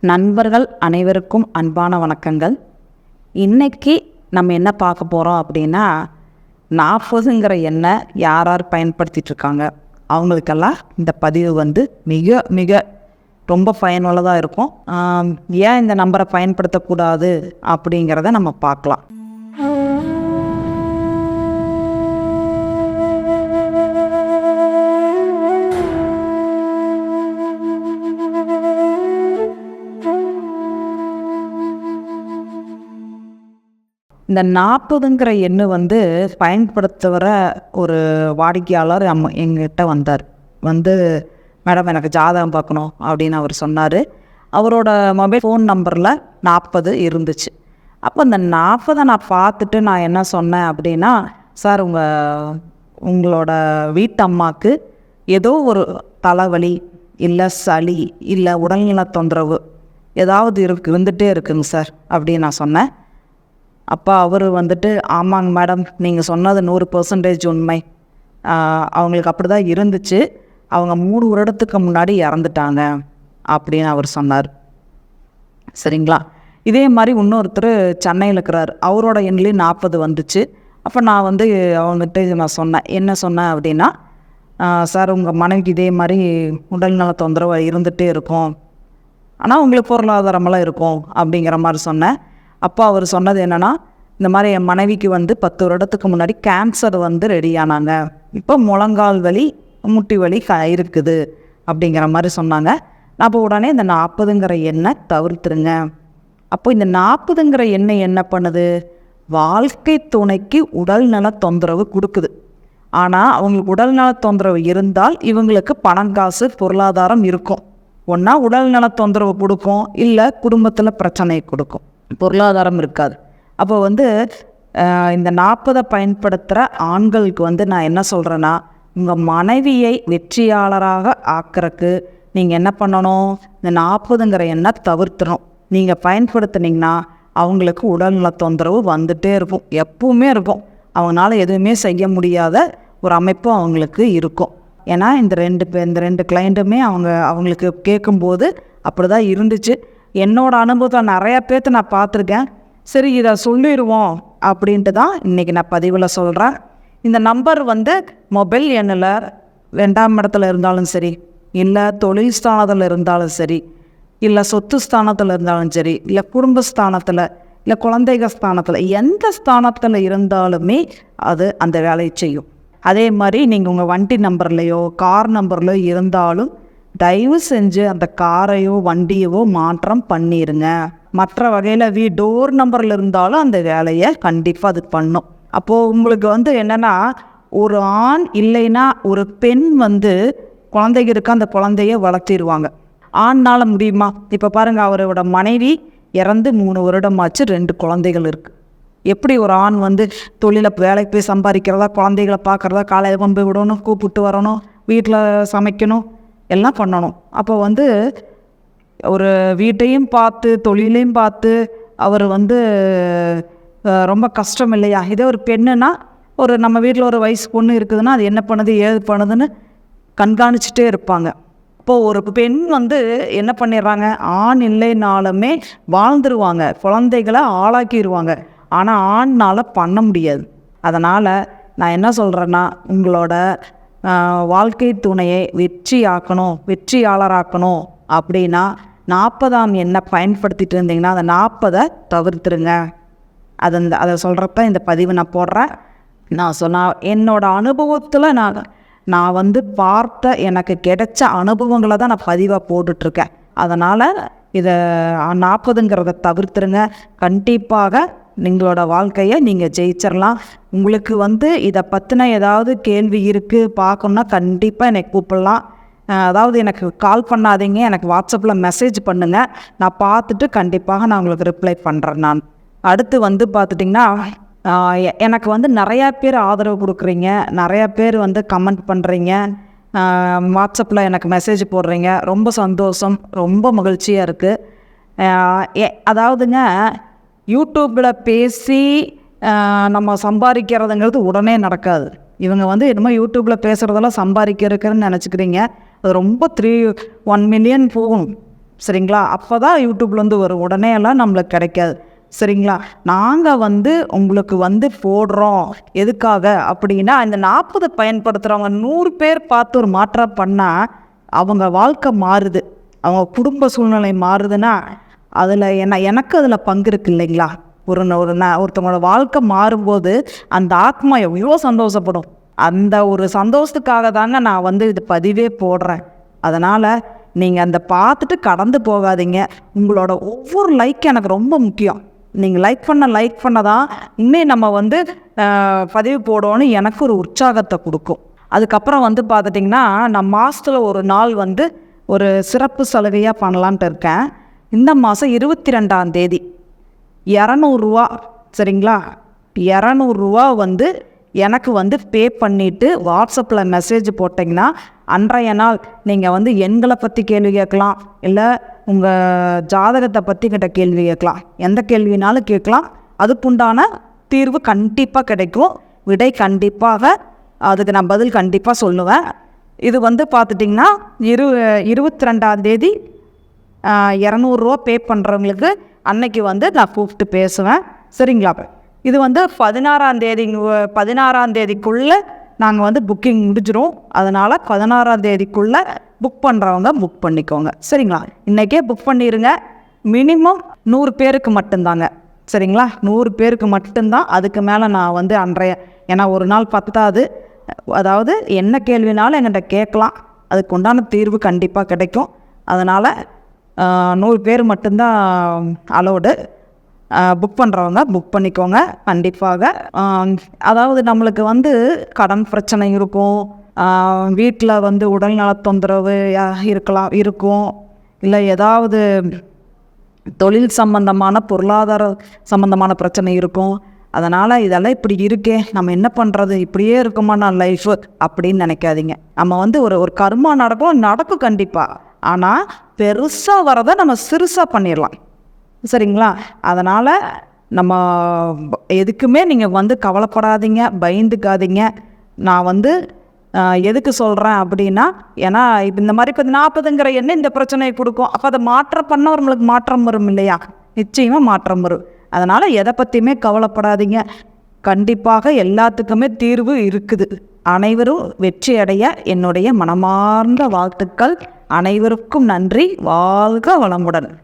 நண்பர்கள் அனைவருக்கும் அன்பான வணக்கங்கள். இன்றைக்கி நம்ம என்ன பார்க்க போகிறோம் அப்படின்னா நாற்பதுங்கிற எண்ணை யார் யார் பயன்படுத்திகிட்ருக்காங்க அவங்களுக்கெல்லாம் இந்த பதிவு வந்து மிக மிக ரொம்ப பயனுள்ளதாக இருக்கும். ஏன் இந்த நம்பரை பயன்படுத்தக்கூடாது அப்படிங்கிறத நம்ம பார்க்கலாம். இந்த நாற்பதுங்கிற எண்ணு வந்து பயன்படுத்துகிற ஒரு வாடிக்கையாளர் அம் எங்கிட்ட வந்தார். வந்து மேடம் எனக்கு ஜாதகம் பார்க்கணும் அப்படின்னு அவர் சொன்னார். அவரோட மொபைல் ஃபோன் நம்பரில் நாற்பது இருந்துச்சு. அப்போ இந்த நாற்பதை நான் பார்த்துட்டு நான் என்ன சொன்னேன் அப்படின்னா சார் உங்கள் உங்களோட வீட்டம்மாக்கு ஏதோ ஒரு தலைவலி இல்லை சளி இல்லை உடல்நல தொந்தரவு ஏதாவது இருக்கு இருந்துகிட்டே இருக்குங்க சார் அப்படின்னு நான் சொன்னேன். அப்போ அவர் வந்துட்டு ஆமாங்க மேடம் நீங்கள் சொன்னது நூறு பர்சன்டேஜ் உண்மை. அவங்களுக்கு அப்படி தான் இருந்துச்சு. அவங்க மூணு வருடத்துக்கு முன்னாடி இறந்துட்டாங்க அப்படின்னு அவர் சொன்னார். சரிங்களா? இதே மாதிரி இன்னொருத்தர் சென்னையில் இருக்கிறார். அவரோட எண்லேயும் நாற்பது வந்துச்சு. அப்போ நான் வந்து அவங்ககிட்ட நான் சொன்னேன். என்ன சொன்னேன் அப்படின்னா சார் உங்கள் மனைவிக்கு இதே மாதிரி உடல்நல தொந்தரவு இருந்துகிட்டே இருக்கும். ஆனால் உங்களுக்கு பொருளாதாரமெல்லாம் இருக்கும். அப்படிங்கிற மாதிரி சொன்னேன். அப்போ அவர் சொன்னது என்னென்னா இந்த மாதிரி என் மனைவிக்கு வந்து பத்து வருடத்துக்கு முன்னாடி கேன்சர் வந்து ரெடி ஆனாங்க. இப்போ முழங்கால் வலி முட்டி வலி க இருக்குது அப்படிங்கிற மாதிரி சொன்னாங்க. அப்போ உடனே இந்த நாற்பதுங்கிற எண்ணெய் தவிர்த்துருங்க. அப்போ இந்த நாற்பதுங்கிற எண்ணெய் என்ன பண்ணுது? வாழ்க்கை துணைக்கு உடல்நல தொந்தரவு கொடுக்குது. ஆனால் அவங்களுக்கு உடல்நல தொந்தரவு இருந்தால் இவங்களுக்கு பணம் காசு பொருளாதாரம் இருக்கும். ஒன்றா உடல்நல தொந்தரவு கொடுக்கும் இல்லை குடும்பத்தில் பிரச்சனை கொடுக்கும். பொருளாதாரம் இருக்காது. அப்போ வந்து இந்த நாற்பதை பயன்படுத்துகிற ஆண்களுக்கு வந்து நான் என்ன சொல்கிறேன்னா உங்கள் மனைவியை வெற்றியாளராக ஆக்கிறக்கு நீங்கள் என்ன பண்ணணும்? இந்த நாற்பதுங்கிற எண்ணம் தவிர்த்தணும் நீங்கள் பயன்படுத்துனீங்கன்னா அவங்களுக்கு உடல்நல தொந்தரவு வந்துகிட்டே இருக்கும். எப்பவுமே இருக்கும். அவங்களால எதுவுமே செய்ய முடியாத ஒரு அமைப்பு அவங்களுக்கு இருக்கும். ஏன்னா இந்த ரெண்டு இந்த ரெண்டு கிளைண்ட்டுமே அவங்க அவங்களுக்கு கேட்கும்போது அப்படி தான் இருந்துச்சு. என்னோடய அனுபவத்தை நிறைய பேர்த்த நான் பார்த்துருக்கேன். சரி இதை சொல்லிடுவோம் அப்படின்ட்டு தான் இன்றைக்கி நான் பதிவில் சொல்கிறேன் இந்த நம்பர் வந்து மொபைல் எண்ணில் ரெண்டாம் இடத்துல இருந்தாலும் சரி இல்லை தொழில் ஸ்தானத்தில் இருந்தாலும் சரி இல்லை சொத்து ஸ்தானத்தில் இருந்தாலும் சரி இல்லை குடும்ப ஸ்தானத்தில் இல்லை குழந்தைக ஸ்தானத்தில் எந்த ஸ்தானத்தில் இருந்தாலுமே அது அந்த வேலையை செய்யும். அதே மாதிரி நீங்கள் உங்கள் வண்டி நம்பர்லையோ கார் நம்பர்லையோ இருந்தாலும் தயவு செஞ்சு அந்த காரையோ வண்டியவோ மாற்றம் பண்ணிடுங்க மற்ற வகையில் வீ டோர் நம்பரில் இருந்தாலும் அந்த வேலையை கண்டிப்பாக அது பண்ணும். அப்போது உங்களுக்கு வந்து என்னென்னா ஒரு ஆண் இல்லைன்னா ஒரு பெண் வந்து குழந்தைங்க இருக்க அந்த குழந்தைய வளர்த்திடுவாங்க ஆண்னால் முடியுமா? இப்போ பாருங்கள் அவரோட மனைவி இறந்து மூணு வருடமாச்சு ரெண்டு குழந்தைகள் இருக்குது எப்படி ஒரு ஆண் வந்து தொழிலை வேலைக்கு போய் சம்பாதிக்கிறதா குழந்தைகளை பார்க்குறதா காலையில் கொண்டு போய் விடணும் கூப்பிட்டு வரணும் வீட்டில் சமைக்கணும் எல்லாம் பண்ணணும். அப்போ வந்து ஒரு வீட்டையும் பார்த்து தொழிலையும் பார்த்து அவர் வந்து ரொம்ப கஷ்டம் இல்லையா? இதே ஒரு பெண்ணுனா ஒரு நம்ம வீட்டில் ஒரு வயசு பொண்ணு இருக்குதுன்னா அது என்ன பண்ணுது ஏது பண்ணுதுன்னு கண்காணிச்சுட்டே இருப்பாங்க. இப்போது ஒரு பெண் வந்து என்ன பண்ணிடுறாங்க? ஆண் இல்லைனாலுமே வாழ்ந்துருவாங்க. குழந்தைகளை ஆளாக்கிடுவாங்க ஆனால் ஆண்னால் பண்ண முடியாது. அதனால் நான் என்ன சொல்கிறேன்னா உங்களோட வாழ்க்கை துணையை வெற்றியாக்கணும் வெற்றியாளராக்கணும் அப்படின்னா நாற்பதாம் எண்ணை பயன்படுத்திட்டு இருந்தீங்கன்னா அந்த நாற்பதை தவிர்த்துருங்க. அது இந்த அதை சொல்கிறப்ப இந்த பதிவு நான் போடுறேன். நான் சொன்ன என்னோட அனுபவத்தில் நான் நான் வந்து பார்த்த எனக்கு கிடைச்ச அனுபவங்களை தான் நான் பதிவாக போட்டுட்ருக்கேன். அதனால் இதை நாற்பதுங்கிறத தவிர்த்துருங்க. கண்டிப்பாக நீங்களோட வாழ்க்கையை நீங்கள் ஜெயிச்சிடலாம் உங்களுக்கு வந்து இதை பற்றின ஏதாவது கேள்வி இருக்குது பார்க்கணுன்னா கண்டிப்பாக என்னை கூப்பிடலாம். அதாவது எனக்கு கால் பண்ணாதீங்க எனக்கு வாட்ஸ்அப்பில் மெசேஜ் பண்ணுங்கள் நான் பார்த்துட்டு கண்டிப்பாக நான் உங்களுக்கு ரிப்ளை பண்ணுறேன் நான். அடுத்து வந்து பார்த்துட்டிங்கன்னா எனக்கு வந்து நிறையா பேர் ஆதரவு கொடுக்குறீங்க. நிறையா பேர் வந்து கமெண்ட் பண்ணுறீங்க வாட்ஸ்அப்பில் எனக்கு மெசேஜ் போடுறீங்க. ரொம்ப சந்தோஷம் ரொம்ப மகிழ்ச்சியாக இருக்குது அதாவதுங்க யூடியூப்பில் பேசி நம்ம சம்பாதிக்கிறதுங்கிறது உடனே நடக்காது. இவங்க வந்து என்னமோ யூடியூப்பில் பேசுகிறதெல்லாம் சம்பாதிக்கிறதுக்குன்னு நினச்சிக்கிறீங்க. அது ரொம்ப த்ரீ ஒன் மில்லியன் போகணும் சரிங்களா? அப்போ தான் யூடியூப்லேருந்து வரும். உடனே எல்லாம் நம்மளுக்கு கிடைக்காது. சரிங்களா? நாங்கள் வந்து உங்களுக்கு வந்து போடுறோம். எதுக்காக? அப்படின்னா இந்த நாற்பது பயன்படுத்துகிறவங்க நூறு பேர் பார்த்து ஒரு மாற்றம் பண்ணால் அவங்க வாழ்க்கை மாறுது. அவங்க குடும்ப சூழ்நிலை மாறுதுன்னா அதில் என்ன எனக்கு அதில் பங்கு இருக்கு இல்லைங்களா? ஒரு ஒரு ந- ஒருத்தவங்களோட வாழ்க்கை மாறும்போது அந்த ஆத்மா எவ்வளோ சந்தோஷப்படும். அந்த ஒரு சந்தோஷத்துக்காக தாங்க நான் வந்து இது பதிவே போடுறேன். அதனால் நீங்கள் அந்த பார்த்துட்டு கடந்து போகாதீங்க. உங்களோட ஒவ்வொரு லைக் எனக்கு ரொம்ப முக்கியம். நீங்கள் லைக் பண்ண லைக் பண்ண தான் இன்னும் நம்ம வந்து பதிவு போடணும்னு எனக்கு ஒரு உற்சாகத்தை கொடுக்கும். அதுக்கப்புறம் வந்து பார்த்துட்டிங்கன்னா நான் மாதத்தில் ஒரு நாள் வந்து ஒரு சிறப்பு சலுகையாக பண்ணலான்ட்டு இருக்கேன். இந்த மாதம் இருபத்தி ரெண்டாம் தேதி இரநூறுவா சரிங்களா? இரநூறுவா வந்து எனக்கு வந்து பே பண்ணிவிட்டு வாட்ஸ்அப்பில் மெசேஜ் போட்டிங்கன்னா அன்றைய நாள் நீங்கள் வந்து எண்களை பற்றி கேள்வி கேட்கலாம் இல்லை உங்கள் ஜாதகத்தை பற்றி கிட்ட கேள்வி கேட்கலாம். எந்த கேள்வினாலும் கேட்கலாம். அதுக்குண்டான தீர்வு கண்டிப்பாக கிடைக்கும். விடை கண்டிப்பாக அதுக்கு நான் பதில் கண்டிப்பாக சொல்லுவேன். இது வந்து பார்த்துட்டிங்கன்னா இரு இருபத்தி ரெண்டாம் தேதி இரநூறுவா பே பண்ணுறவங்களுக்கு அன்னைக்கு வந்து நான் கூப்பிட்டு பேசுவேன். சரிங்களா? இது வந்து பதினாறாம் தேதி பதினாறாம் தேதிக்குள்ளே நாங்கள் வந்து புக்கிங் முடிஞ்சிரும். அதனால் பதினாறாம் தேதிக்குள்ளே புக் பண்ணுறவங்க புக் பண்ணிக்கோங்க. சரிங்களா? இன்றைக்கே புக் பண்ணிடுங்க மினிமம் நூறு பேருக்கு மட்டும்தாங்க. சரிங்களா? நூறு பேருக்கு மட்டும்தான். அதுக்கு மேலே நான் வந்து அன்றைய ஏன்னா ஒரு நாள் பத்தாது. அதாவது என்ன கேள்வினாலும் என்கிட்ட கேட்கலாம். அதுக்கு உண்டான தீர்வு கண்டிப்பாக கிடைக்கும். அதனால் நூறு பேர் மட்டும்தான் அலோடு புக் பண்ணுறவங்க புக் பண்ணிக்கோங்க கண்டிப்பாக. அதாவது நம்மளுக்கு வந்து கடன் பிரச்சனை இருக்கும். வீட்டில் வந்து உடல்நல தொந்தரவு இருக்கலாம் இருக்கும். இல்லை ஏதாவது தொழில் சம்பந்தமான பொருளாதார சம்பந்தமான பிரச்சனை இருக்கும். அதனால் இதெல்லாம் இப்படி இருக்கே நம்ம என்ன பண்ணுறது இப்படியே இருக்குமா நான் லைஃபு அப்படின்னு நினைக்காதீங்க. நம்ம வந்து ஒரு ஒரு கர்மா நடக்கும் நடக்கும் கண்டிப்பாக ஆனால் பெருசாக வரதை நம்ம சிறுசாக பண்ணிடலாம் சரிங்களா? அதனால் நம்ம எதுக்குமே நீங்கள் வந்து கவலைப்படாதீங்க பயந்துக்காதீங்க. நான் வந்து எதுக்கு சொல்கிறேன் அப்படின்னா ஏன்னா இப்போ இந்த மாதிரி இப்போ நாற்பதுங்கிற எண்ணெய் இந்த பிரச்சனையை கொடுக்கும். அப்போ அதை மாற்றம் பண்ண நம்மளுக்கு மாற்றம் வரும் இல்லையா? நிச்சயமாக மாற்றம் வரும். அதனால் எதை பற்றியுமே கவலைப்படாதீங்க. கண்டிப்பாக எல்லாத்துக்குமே தீர்வு இருக்குது. அனைவரும் வெற்றியடைய என்னுடைய மனமார்ந்த வாழ்த்துக்கள். அனைவருக்கும் நன்றி. வாழ்க வளமுடன்.